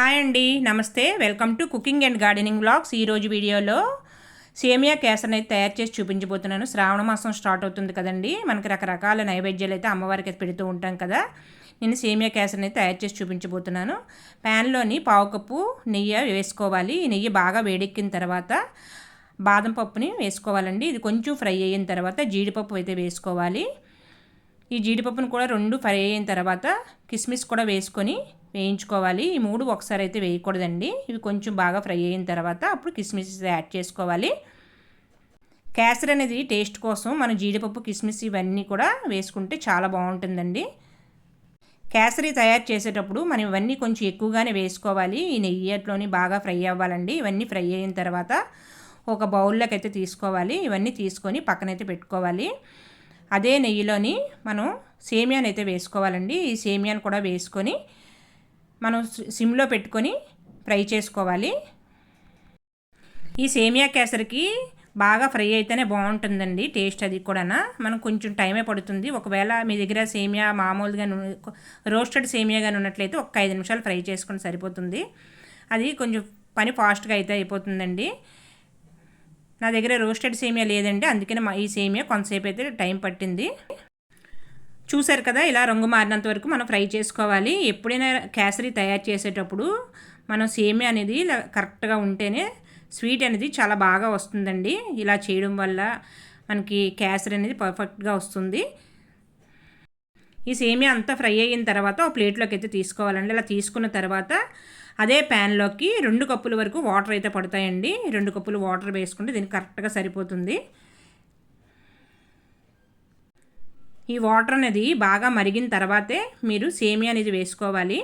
Hi అండి నమస్తే. Welcome to cooking and gardening blogs ఈరోజు వీడియోలో సేమియా కేసరిని అయితే తయారు చేసి చూపించబోతున్నాను. శ్రావణ మాసం స్టార్ట్ అవుతుంది కదండి. మనకి రకరకాల నైవేద్యాలు అయితే అమ్మవారికి అయితే పెడుతూ ఉంటాం కదా. నేను సేమియా కేసరిని అయితే తయారు చేసి చూపించబోతున్నాను. ప్యాన్లోని పావు కప్పు నెయ్యి వేసుకోవాలి. ఈ నెయ్యి బాగా వేడెక్కిన తర్వాత బాదం పప్పుని వేసుకోవాలండి. ఇది కొంచెం ఫ్రై అయిన తర్వాత జీడిపప్పు అయితే వేసుకోవాలి. ఈ జీడిపప్పును కూడా రెండు ఫ్రై అయిన తర్వాత కిస్మిస్ కూడా వేసుకొని వేయించుకోవాలి. ఈ మూడు ఒకసారి అయితే వేయకూడదండి. ఇవి కొంచెం బాగా ఫ్రై అయిన తర్వాత అప్పుడు కిస్మిస్ యాడ్ చేసుకోవాలి. కేసరి అనేది టేస్ట్ కోసం మనం జీడిపప్పు కిస్మిస్ ఇవన్నీ కూడా వేసుకుంటే చాలా బాగుంటుందండి. కేసరి తయారు చేసేటప్పుడు మనం ఇవన్నీ కొంచెం ఎక్కువగానే వేసుకోవాలి. ఈ నెయ్యిలోని బాగా ఫ్రై అవ్వాలండి. ఇవన్నీ ఫ్రై అయిన తర్వాత ఒక బౌల్లోకి అయితే తీసుకోవాలి. ఇవన్నీ తీసుకొని పక్కనైతే పెట్టుకోవాలి. అదే నెయ్యిలోని మనం సేమియాని అయితే వేసుకోవాలండి. ఈ సేమియాని కూడా వేసుకొని మనం సిమ్లో పెట్టుకొని ఫ్రై చేసుకోవాలి. ఈ సేమియా కేసరికి బాగా ఫ్రై అయితేనే బాగుంటుందండి టేస్ట్ అది కూడా మనం కొంచెం టైమే పడుతుంది. ఒకవేళ మీ దగ్గర సేమియా మామూలుగా రోస్టెడ్ సేమియాగా ఉన్నట్లయితే ఒక ఐదు నిమిషాలు ఫ్రై చేసుకుని సరిపోతుంది. అది కొంచెం పని ఫాస్ట్గా అయితే అయిపోతుందండి. నా దగ్గర రోస్టెడ్ సేమియా లేదండి. అందుకనే ఈ సేమియా కొంతసేపు అయితే టైం పట్టింది. చూసారు కదా ఇలా రంగు మారినంత వరకు మనం ఫ్రై చేసుకోవాలి. ఎప్పుడైనా కేసరి తయారు చేసేటప్పుడు మనం సేమియా అనేది కరెక్ట్గా ఉంటేనే స్వీట్ అనేది చాలా బాగా వస్తుందండి. ఇలా చేయడం వల్ల మనకి కేసరి అనేది పర్ఫెక్ట్గా వస్తుంది. ఈ సేమియా అంతా ఫ్రై అయిన తర్వాత ఒక ప్లేట్లోకి అయితే తీసుకోవాలండి. ఇలా తీసుకున్న తర్వాత అదే ప్యాన్లోకి రెండు కప్పుల వరకు వాటర్ అయితే పడతాయండి. రెండు కప్పులు వాటర్ వేసుకుంటే దీనికి కరెక్ట్గా సరిపోతుంది. ఈ వాటర్ అనేది బాగా మరిగిన తర్వాతే మీరు సేమియా అనేది వేసుకోవాలి.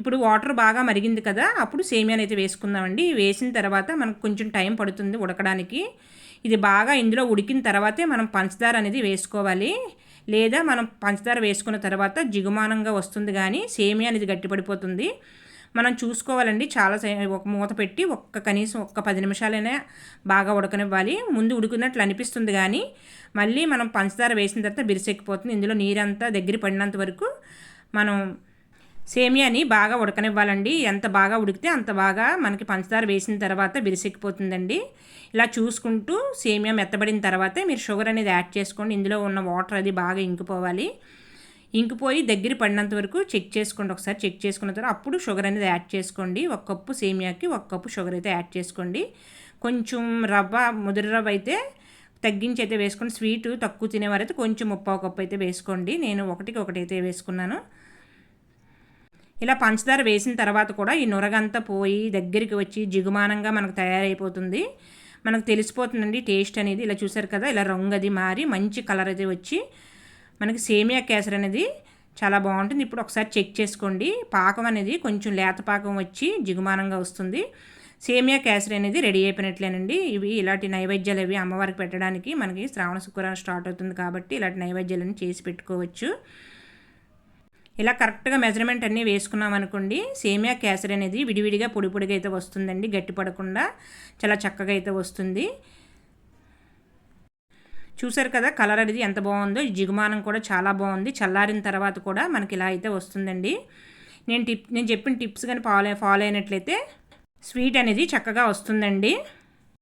ఇప్పుడు వాటర్ బాగా మరిగింది కదా అప్పుడు సేమియా అయితే వేసుకుందామండి. వేసిన తర్వాత మనకు కొంచెం టైం పడుతుంది ఉడకడానికి. ఇది బాగా ఇందులో ఉడికిన తర్వాతే మనం పంచదార అనేది వేసుకోవాలి. లేదా మనం పంచదార వేసుకున్న తర్వాత జిగుమానంగా వస్తుంది కానీ సేమియా అనేది గట్టిపడిపోతుంది. మనం చూసుకోవాలండి. చాలా ఒక మూత పెట్టి ఒక్క కనీసం ఒక్క పది నిమిషాలైనా బాగా ఉడకనివ్వాలి. ముందు ఉడికినట్లు అనిపిస్తుంది కానీ మళ్ళీ మనం పంచదార వేసిన తర్వాత బిరిసెక్కిపోతుంది. ఇందులో నీరంతా దగ్గర పడినంత వరకు మనం సేమియాని బాగా ఉడకనివ్వాలండి. ఎంత బాగా ఉడికితే అంత బాగా మనకి పంచదార వేసిన తర్వాత బిరిసెక్కిపోతుందండి. ఇలా చూసుకుంటూ సేమియా మెత్తబడిన తర్వాతే మీరు షుగర్ అనేది యాడ్ చేసుకోండి. ఇందులో ఉన్న వాటర్ అది బాగా ఇంకిపోవాలి. ఇంకిపోయి దగ్గర పడినంత వరకు చెక్ చేసుకోండి. ఒకసారి చెక్ చేసుకున్న తర్వాత అప్పుడు షుగర్ అనేది యాడ్ చేసుకోండి. ఒక కప్పు సేమియాకి ఒక కప్పు షుగర్ అయితే యాడ్ చేసుకోండి. కొంచెం రవ్వ ముదిరి రవ్వ అయితే తగ్గించి అయితే వేసుకోండి. స్వీట్ తక్కువ తినేవారైతే కొంచెం ముప్పావు కప్పు అయితే వేసుకోండి. నేను ఒకటికి ఒకటి అయితే వేసుకున్నాను. ఇలా పంచదార వేసిన తర్వాత కూడా ఈ నురగంతా పోయి దగ్గరికి వచ్చి జిగుమానంగా మనకు తయారైపోతుంది. మనకు తెలిసిపోతుందండి టేస్ట్ అనేది. ఇలా చూసారు కదా ఇలా రంగు అది మారి మంచి కలర్ అయితే వచ్చి మనకి సేమియా కేసర్ అనేది చాలా బాగుంటుంది. ఇప్పుడు ఒకసారి చెక్ చేసుకోండి. పాకం అనేది కొంచెం లేత పాకం వచ్చి జిగుమానంగా వస్తుంది. సేమియా కేసరి అనేది రెడీ అయిపోయినట్లేనండి. ఇవి ఇలాంటి నైవేద్యాలు అవి అమ్మవారికి పెట్టడానికి మనకి శ్రావణ శుక్రవారం స్టార్ట్ అవుతుంది కాబట్టి ఇలాంటి నైవేద్యాలను చేసి పెట్టుకోవచ్చు. ఇలా కరెక్ట్గా మెజర్మెంట్ అన్నీ వేసుకున్నాం అనుకోండి సేమియా కేసరి అనేది విడివిడిగా పొడి పొడిగా అయితే వస్తుందండి. గట్టి పడకుండా చాలా చక్కగా అయితే వస్తుంది. చూసారు కదా కలర్ అనేది ఎంత బాగుందో జిగుమానం కూడా చాలా బాగుంది. చల్లారిన తర్వాత కూడా మనకి ఇలా అయితే వస్తుందండి. నేను టిప్ నేను చెప్పిన టిప్స్ కానీ ఫాలో ఫాలో అయినట్లయితే స్వీట్ అనేది చక్కగా వస్తుందండి.